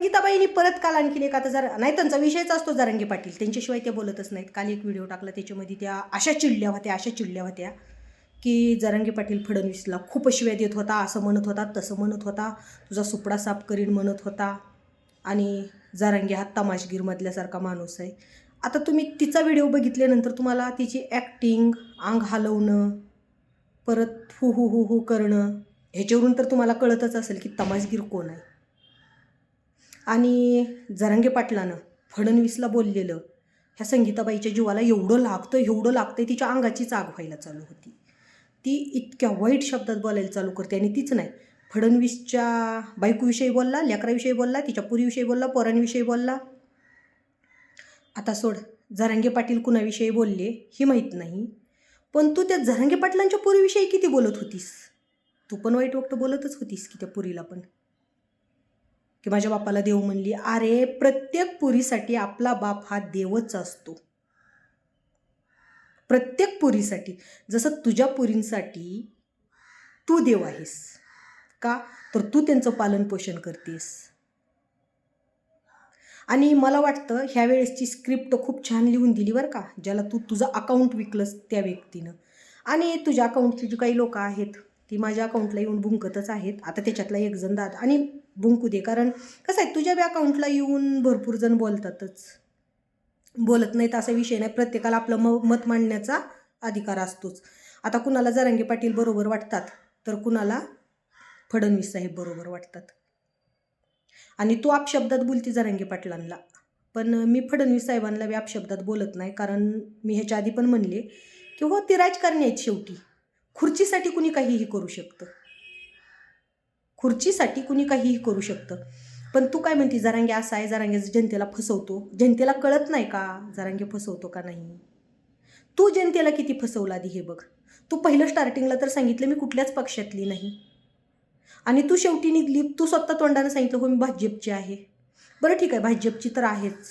गीताबाईंनी परत काल आणखीन एक आता जरा नाही त्यांचा विषयच असतो जारंगी पाटील. त्यांच्याशिवाय ते बोलतच नाहीत. काल एक व्हिडिओ टाकला त्याच्यामध्ये त्या अशा चिडल्या होत्या अशा चिडल्या होत्या की जरांगे पाटील फडणवीसला खूप शिव्या देत होता असं म्हणत होता तसं म्हणत होता तुझा सुपडा साफ करीन म्हणत होता आणि जरांगे हा तमाशगीरमधल्यासारखा माणूस आहे. आता तुम्ही तिचा व्हिडिओ बघितल्यानंतर तुम्हाला तिची ॲक्टिंग अंग हलवणं परत हु हु हु हु करणं ह्याच्यावरून तर तुम्हाला कळतच असेल की तमाशगीर कोण आहे. आणि जरांगे पाटलानं फडणवीसला बोललेलं ह्या संगीताबाईच्या जीवाला एवढं लागतं एवढं लागतं तिच्या अंगाचीच आग व्हायला चालू होती. ती इतक्या वाईट शब्दात बोलायला चालू करते आणि तीच नाही फडणवीसच्या बायकोविषयी बोलला लेकराविषयी बोलला तिच्या पुरीविषयी बोलला पोरांविषयी बोलला. आता सोड जरांगे पाटील कुणाविषयी बोलले ही माहीत नाही पण तू त्या जरांगे पाटलांच्या पुरीविषयी किती बोलत होतीस? तू पण वाईट वक्त बोलतच होतीस की त्या पुरीला पण. की माझ्या बापाला देव म्हणली अरे प्रत्येक पुरीसाठी आपला बाप हा देवच असतो. प्रत्येक पुरीसाठी जसं तुझ्या पुरींसाठी तू देव आहेस का? तर तू त्यांचं पालनपोषण करतेस. आणि मला वाटतं ह्या वेळेसची स्क्रिप्ट खूप छान लिहून दिली बरं का ज्याला तू तुझं अकाउंट विकलंस त्या व्यक्तीनं. आणि तुझ्या अकाउंटची जी काही लोकं आहेत ती माझ्या अकाउंटला येऊन भुंकतच आहेत. आता त्याच्यातला एक जण दाद आणि बुंकू दे. कारण कसं आहे तुझ्या बी अकाउंटला येऊन भरपूर जण बोलतातच. बोलत नाहीत असा विषय नाही. प्रत्येकाला आपलं म मत मांडण्याचा अधिकार असतोच. आता कुणाला जरांगे पाटील बरोबर वाटतात तर कुणाला फडणवीस साहेब बरोबर वाटतात. आणि तू आपशब्दात बोलती जरांगे पाटलांना. पण मी फडणवीस साहेबांना बी आपशब्दात बोलत नाही कारण मी ह्याच्या आधी पण म्हणले की हो ते राजकारणी आहेत शेवटी. खुर्चीसाठी कुणी काहीही करू शकतं. खुर्चीसाठी कुणी काहीही करू शकतं. पण तू काय म्हणते जरांगे असा आहे जरांगे जनतेला फसवतो. जनतेला कळत नाही का जरांगे फसवतो का नाही? तू जनतेला किती फसवला आधी हे बघ. तू पहिलं स्टार्टिंगला तर सांगितलं मी कुठल्याच पक्षातली नाही. आणि तू शेवटी निघली तू स्वतः तोंडानं सांगितलं हो मी भाजपची आहे. बरं ठीक आहे भाजपची तर आहेच.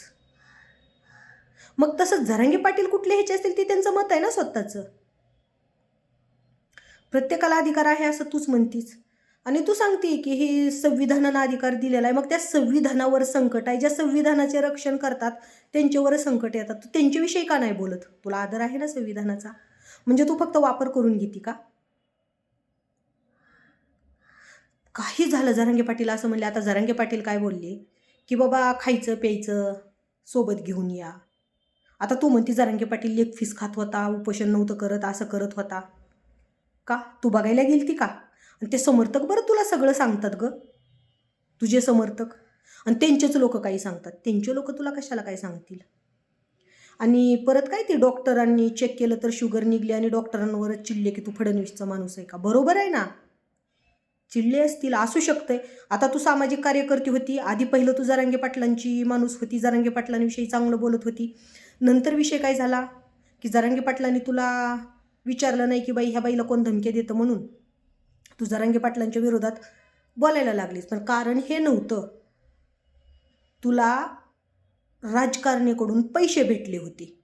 मग तसं झरांगे पाटील कुठले ह्याचे असतील ते त्यांचं मत आहे ना स्वतःचं. प्रत्येकाला अधिकार आहे असं तूच म्हणतीस. आणि तू सांगते की हे संविधानानं अधिकार दिलेला आहे. मग त्या संविधानावर संकट आहे. ज्या संविधानाचे रक्षण करतात त्यांच्यावर संकट येतात. तू त्यांच्याविषयी का नाही बोलत? तुला आदर आहे ना संविधानाचा? म्हणजे तू फक्त वापर करून घेते का? काही झालं जरांगे पाटील असं म्हणले. आता जरांगे पाटील काय बोलले? की बाबा खायचं प्यायचं सोबत घेऊन या. आता तू म्हणते जरांगे पाटील लेग फीस खात होता उपोषण नव्हतं करत असं करत होता. का? तू बघायला गेलती का? आणि ते समर्थक बरं तुला सगळं सांगतात ग. तुझे समर्थक. आणि त्यांचेच लोक काही सांगतात. त्यांचे लोक तुला कशाला काय सांगतील? आणि परत काय ते डॉक्टरांनी चेक केलं तर शुगर निघली आणि डॉक्टरांवरच चिडले की तू फडणवीसचा माणूस आहे का? बरोबर आहे ना? चिडले असतील असू शकते आता तू सामाजिक कार्यकर्ती होती. आधी पहिलं तू जरांगे पाटलांची माणूस होती. जरांगे पाटलांविषयी चांगलं बोलत होती. नंतर विषय काय झाला? की जरांगे पाटलांनी तुला विचारलं नाही की बाई ह्या बाईला कोण धमके देतं म्हणून? तू जरांगे पाटलांच्या विरोधात बोलायला लागलीस पण कारण हे नव्हतं. तुला राजकारणीकडून पैसे भेटले होते.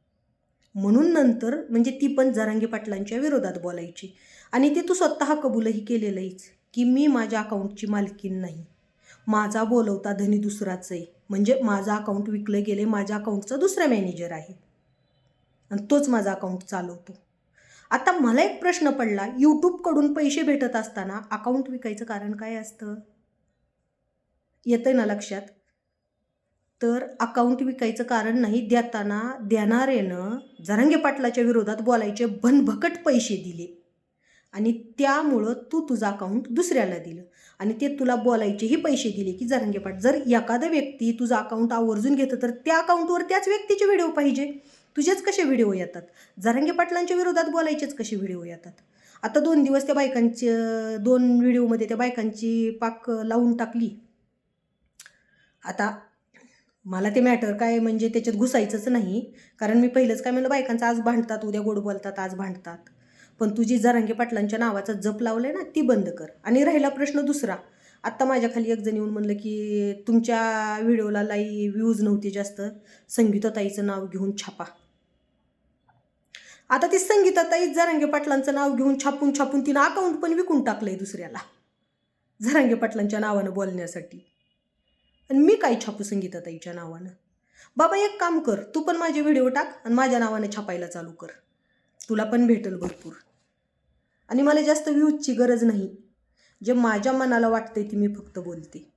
म्हणून नंतर म्हणजे ती पण जरांगे पाटलांच्या विरोधात बोलायची. आणि ते तू स्वतः कबूलही केलेलंच की मी माझ्या अकाउंटची मालकीन नाही. माझा बोलवता धनी दुसराच आहे म्हणजे माझं अकाउंट विकलं गेले माझ्या अकाउंटचा दुसरा मॅनेजर आहे. आणि तोच माझा अकाउंट चालवतो. आता मला एक प्रश्न पडला. यूट्यूबकडून पैसे भेटत असताना अकाउंट विकायचं कारण काय असतं? येतं ना लक्षात? तर अकाउंट विकायचं कारण नाही देताना देणाऱ्यानं जरांगे पाटलाच्या विरोधात बोलायचे भनभकट पैसे दिले. आणि त्यामुळं तू तुझं अकाउंट दुसऱ्याला दिलं. आणि ते तुला बोलायचेही पैसे दिले की जरंगे पाट जर एखादा व्यक्ती तुझं अकाउंट आवर्जून घेतं तर त्या अकाउंटवर त्याच व्यक्तीचे व्हिडिओ पाहिजे. तुझेच कसे व्हिडिओ येतात? जरांगे पाटलांच्या विरोधात बोलायचेच कसे व्हिडिओ येतात? आता दोन दिवस त्या बायकांची दोन व्हिडिओमध्ये त्या बायकांची पाक लावून टाकली. आता मला ते मॅटर काय म्हणजे त्याच्यात घुसायचंच नाही. कारण मी पहिलंच काय म्हणलं बायकांचं आज भांडतात उद्या गोड बोलतात आज भांडतात. पण तुझी जरांगे पाटलांच्या नावाचा जप लावलं आहे ना ती बंद कर. आणि राहिला प्रश्न दुसरा. आत्ता माझ्याखाली एक जण येऊन म्हणलं की तुमच्या व्हिडिओला लाई व्ह्यूज नव्हते जास्त. संगीताताईचं नाव घेऊन छापा. आता ती संगीताताई जरांगे पाटलांचं नाव घेऊन छापून छापून तिनं अकाउंट पण विकून टाकलंय दुसऱ्याला. जरांगे पाटलांच्या नावानं बोलण्यासाठी. आणि मी काय छापू संगीताताईच्या नावानं? बाबा एक काम कर. तू पण माझे व्हिडिओ टाक आणि माझ्या नावाने छापायला चालू कर. तुला पण भेटेल भरपूर. आणि मला जास्त व्ह्यूजची गरज नाही. जे माझ्या मनाला वाटते ती मी फक्त बोलते.